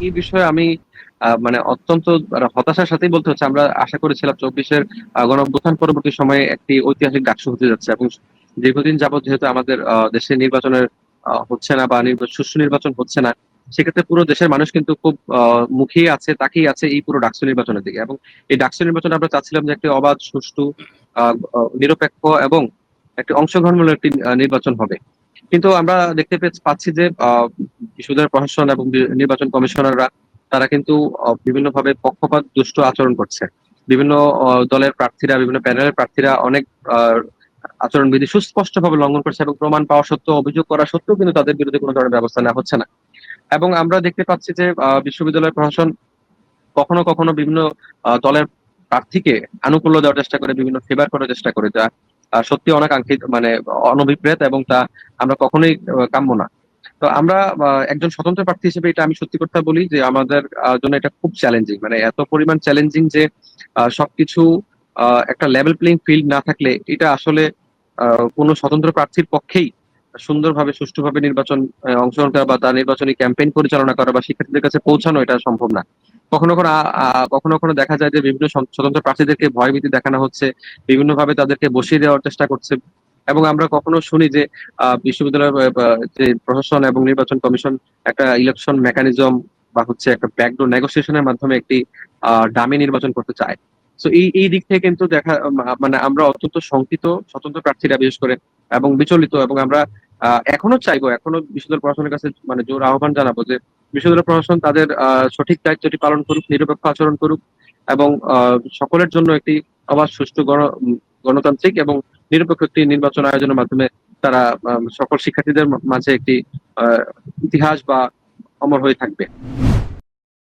এই বিষয়ে আমি মানে অত্যন্ত হতাশার সাথেই বলতে হচ্ছে আমরা আশা করেছিলাম ২৪ এর গণঅভ্যুত্থান পরবর্তী সময়ে একটি ঐতিহাসিক ডাকসু হতে যাচ্ছে এবং দীর্ঘদিন যাবৎ যেহেতু আমাদের দেশে নির্বাচনের হচ্ছে না বা সুষ্ঠু নির্বাচন হচ্ছে না। সেক্ষেত্রে পুরো দেশের মানুষ কিন্তু খুব মুখিয়ে আছে, তাকিয়ে আছে এই পুরো ডাকসু নির্বাচনের দিকে এবং এই ডাকসু নির্বাচনে আমরা চাচ্ছিলাম যে একটি অবাধ, সুষ্ঠু, নিরপেক্ষ এবং একটি অংশগ্রহণমূলক একটি নির্বাচন হবে। কিন্তু আমরা দেখতে পাচ্ছি যে বিশ্ববিদ্যালয় প্রশাসন এবং নির্বাচন কমিশনাররা তারা কিন্তু অ বিভিন্নভাবে পক্ষপাত দুষ্ট আচরণ করছে। বিভিন্ন দলের প্রার্থীরা, বিভিন্ন প্যানেলের প্রার্থীরা অনেক আচরণবিধি সুস্পষ্টভাবে লঙ্ঘন করছে এবং প্রমাণ পাওয়া সত্ত্বেও, অভিযোগ করা সত্ত্বেও কিন্তু তাদের বিরুদ্ধে কোনো ধরনের ব্যবস্থা নেওয়া হচ্ছে না। এবং আমরা দেখতে পাচ্ছি যে বিশ্ববিদ্যালয় প্রশাসন কখনো, কখনো বিভিন্ন দলের প্রার্থীকে আনুকূল্য দেওয়ার চেষ্টা করে, বিভিন্ন ফেভার করার চেষ্টা করে যা সত্যি অনাকাঙ্ক্ষিত মানে অনভিপ্রেত এবং তা আমরা কখনোই কাম্য না। তো আমরা একজন স্বতন্ত্র প্রার্থী হিসেবে এটা আমি সত্যি কথা বলি যে আমাদের জন্য এটা খুব চ্যালেঞ্জিং। মানে এত পরিমাণ চ্যালেঞ্জিং যে সবকিছু একটা লেভেল প্লেইং ফিল্ড না থাকলে এটা আসলে কোন স্বতন্ত্র প্রার্থীর পক্ষেই সুন্দরভাবে, সুষ্ঠুভাবে নির্বাচন অংশগ্রহণ করা বা তার নির্বাচনী ক্যাম্পেইন পরিচালনা করা বা শিক্ষার্থীদের কাছে পৌঁছানো এটা সম্ভব না। কখনো, কখনো কখনো, কখনো দেখা যায় যে বিভিন্ন স্বতন্ত্র প্রার্থীদেরকে ভয়ভীতি দেখানো হচ্ছে। বিভিন্নভাবে তাদেরকে বসিয়ে দেওয়ার চেষ্টা করছে। এবং আমরা কখনো শুনি যে আ বিশ্ববিদ্যালয়ের বা বা যে প্রশাসন এবং নির্বাচন কমিশন একটা ইলেকশন মেকানিজম বা হচ্ছে একটা ব্যাকডোর নেগোসিয়েশন এর মাধ্যমে একটি ডামি নির্বাচন করতে চায়। তো এই, এই দিক থেকে কিন্তু দেখা মানে আমরা অত্যন্ত শঙ্কিত স্বতন্ত্র প্রার্থীরা বিশেষ করে এবং বিচলিত এবং আমরা এখনও চাইব, এখনও বিশ্বদল প্রশাসনের কাছে মানে জোর আহ্বান জানাব যে বিশ্বদল প্রশাসন তাদের সঠিক দায়িত্বটি পালন করুক, নিরপেক্ষ আচরণ করুক এবং সকলের জন্য একটি আবার সুষ্ঠু গণ গণতান্ত্রিক এবং নিরপেক্ষ একটি নির্বাচন আয়োজনের মাধ্যমে তারা সকল শিক্ষার্থীদের মাঝে একটি ইতিহাস বা অমর হয়ে থাকবে।